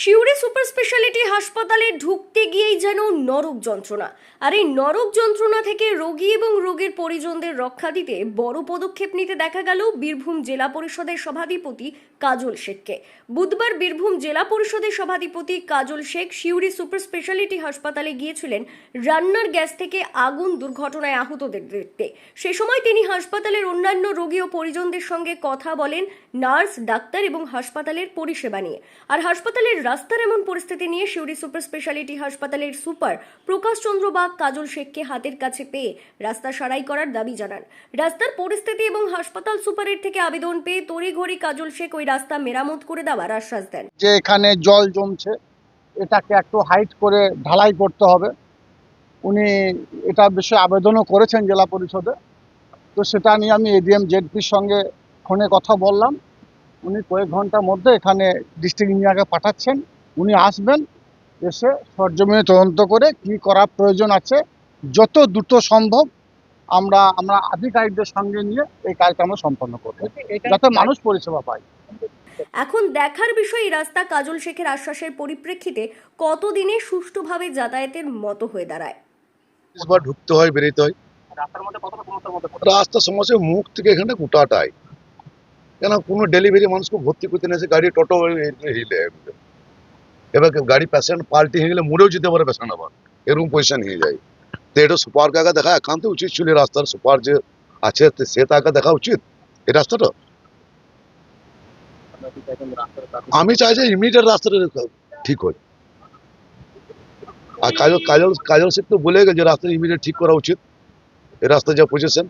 শিউরে super speciality হাসপাতালে ঢুকতে গিয়েই যেন নরক যন্ত্রণা। আর এই নরক যন্ত্রণা থেকে রোগী এবং রোগীর পরিজনদের রক্ষা দিতে বড় পদক্ষেপ নিতে দেখা গেল বীরভূম জেলা পরিষদের সভাধিপতি কাজল শেখকে। বুধবার বীরভূম জেলা পরিষদের সভাধিপতি কাজল শেখ শিউরি সুপার স্পেশালিটি হাসপাতালে গিয়েছিলেন রান্নার গ্যাস থেকে আগুন দুর্ঘটনায় আহতদের দেখতে। সে সময় তিনি হাসপাতালের অন্যান্য রোগী ও পরিজনদের সঙ্গে কথা বলেন, নার্স, ডাক্তার এবং হাসপাতালের পরিষেবা নিয়ে। আর হাসপাতালের রাস্তার এমন পরিস্থিতি নিয়ে শিউরি সুপার স্পেশালিটি হাসপাতালের সুপার প্রকাশ চন্দ্র বাগ কাজল শেখকে হাতের কাছে পেয়ে রাস্তা সারাই করার দাবি জানান। রাস্তার পরিস্থিতি এবং হাসপাতাল সুপারের থেকে আবেদন পেয়ে তড়িঘড়ি কাজল শেখ ওই রাস্তা মেরামত করে দেওয়ার আশ্বাস দেন। যে এখানে জল জমছে, এটাকে একটু হাইট করে ঢালাই করতে হবে। উনি এটা বিষয়ে আবেদনও করেছেন জেলা পরিষদে। তো সেটা নিয়ে আমি এডিএম জেডপির সঙ্গে ফোনে কথা বললাম। উনি কয়েক ঘণ্টার মধ্যে এখানে ডিস্ট্রিক্ট ইঞ্জিনিয়ারকে পাঠাচ্ছেন। উনি আসবেন এসে সরজমিনে তদন্ত করে কি করার প্রয়োজন আছে যত দ্রুত সম্ভব আমরা আমরা আধিকারিকদের সঙ্গে নিয়ে এই কাজটা আমরা সম্পন্ন করব যাতে মানুষ পরিষেবা পায়। এখন দেখার বিষয় এই রাস্তা কাজল শেখের আশ্বাসের পরিপ্রেক্ষিতে কতদিনে সুষ্ঠুভাবে যাতায়াতের মতো হয়ে দাঁড়ায়? ঢুকতে হয় বেরোতে হয়। রাস্তার সমস্যা মুখ থেকে এখানে গোটাটাই। কেন কোনো ডেলিভারি মানুষকে ভর্তি করতে না গাড়ি টোটো হিলে। এবার গাড়ি পেশেন্ট পাল্টি হয়ে গেলে মরেও যেতে পারে পেশেন্ট আবার। এরকম পজিশন হয়ে যায়। তো এটা সুপার কাকা দেখা, একান্ত উচিত ছিল এই রাস্তার সুপার যে আছে, তো সে তাকে দেখা উচিত। এই রাস্তাটা? আমি চাই যে ইমিডিয়েট রাস্তাটা ঠিক হয়। আর কাজল কাজল কাজল শেখ তো বলে গেছে রাস্তা ইমিডিয়েট ঠিক করা উচিত। এই রাস্তা যা পজিশন